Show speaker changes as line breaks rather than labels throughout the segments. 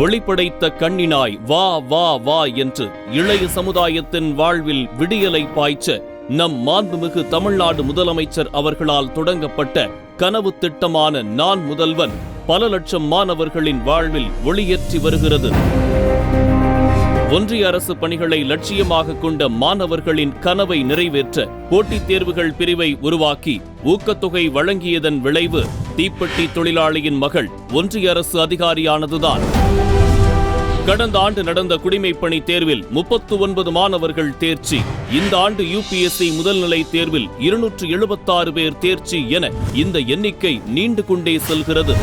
ஒளிப்படைத்த கண்ணினாய் வா வா வா என்று இளைய சமுதாயத்தின் வாழ்வில் விடியலை பாய்ச்ச நம் மாண்புமிகு தமிழ்நாடு முதலமைச்சர் அவர்களால் தொடங்கப்பட்ட கனவு திட்டமான நான் முதல்வன் பல லட்சம் மாணவர்களின் வாழ்வில் ஒளியேற்றி வருகிறது. ஒன்றிய அரசு பணிகளை லட்சியமாக கொண்ட மாணவர்களின் கனவை நிறைவேற்ற போட்டித் தேர்வுகள் பிரிவை உருவாக்கி ஊக்கத்தொகை வழங்கியதன் விளைவு தீப்பெட்டி தொழிலாளியின் மகள் ஒன்றிய அரசு அதிகாரியானதுதான். கடந்த ஆண்டு நடந்த குடிமைப்பணி தேர்வில் முப்பத்து ஒன்பது மாணவர்கள் தேர்ச்சி. இந்த ஆண்டு யுபிஎஸ்சி முதல்நிலை தேர்வில் இருநூற்று எழுபத்தாறு பேர் தேர்ச்சி என இந்த எண்ணிக்கை நீண்டு கொண்டே செல்கிறது.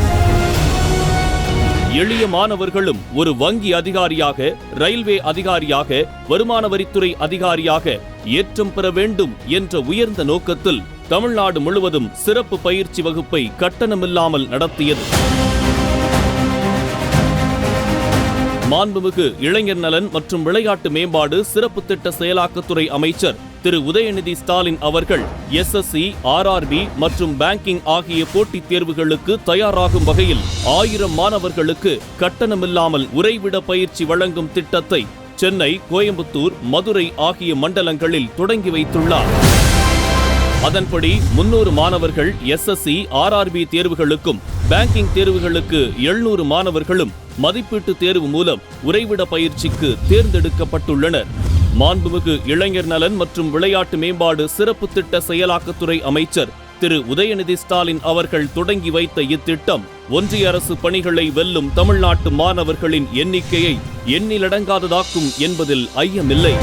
எளிய மாணவர்களும் ஒரு வங்கி அதிகாரியாக ரயில்வே அதிகாரியாக வருமான வரித்துறை அதிகாரியாக ஏற்றம் பெற வேண்டும் என்ற உயர்ந்த நோக்கத்தில் தமிழ்நாடு முழுவதும் சிறப்பு பயிற்சி வகுப்பை கட்டணமில்லாமல் நடத்தியது. மாண்புமிகு இளைஞர் நலன் மற்றும் விளையாட்டு மேம்பாடு சிறப்பு திட்ட செயலாக்கத்துறை அமைச்சர் திரு உதயநிதி ஸ்டாலின் அவர்கள் எஸ்எஸ்சி ஆர்ஆர்பி மற்றும் பேங்கிங் ஆகிய போட்டித் தேர்வுகளுக்கு தயாராகும் வகையில் ஆயிரம் மாணவர்களுக்கு கட்டணமில்லாமல் உறைவிட பயிற்சி வழங்கும் திட்டத்தை சென்னை கோயம்புத்தூர் மதுரை ஆகிய மண்டலங்களில் தொடங்கி வைத்துள்ளார். அதன்படி முன்னூறு மாணவர்கள் எஸ்எஸ்சி ஆர்ஆர்பி தேர்வுகளுக்கும் பேங்கிங் தேர்வுகளுக்கு எழுநூறு மாணவர்களும் மதிப்பீட்டு தேர்வு மூலம் உறைவிட பயிற்சிக்கு தேர்ந்தெடுக்கப்பட்டுள்ளனர். மாண்புமிகு இளைஞர் நலன் மற்றும் விளையாட்டு மேம்பாடு சிறப்பு திட்ட செயலாக்கத்துறை அமைச்சர் திரு உதயநிதி ஸ்டாலின் அவர்கள் தொடங்கி வைத்த இத்திட்டம் ஒன்றிய அரசு பணிகளை வெல்லும் தமிழ்நாட்டு மாணவர்களின் எண்ணிக்கையை எண்ணிலடங்காததாக்கும் என்பதில் ஐயமில்லை.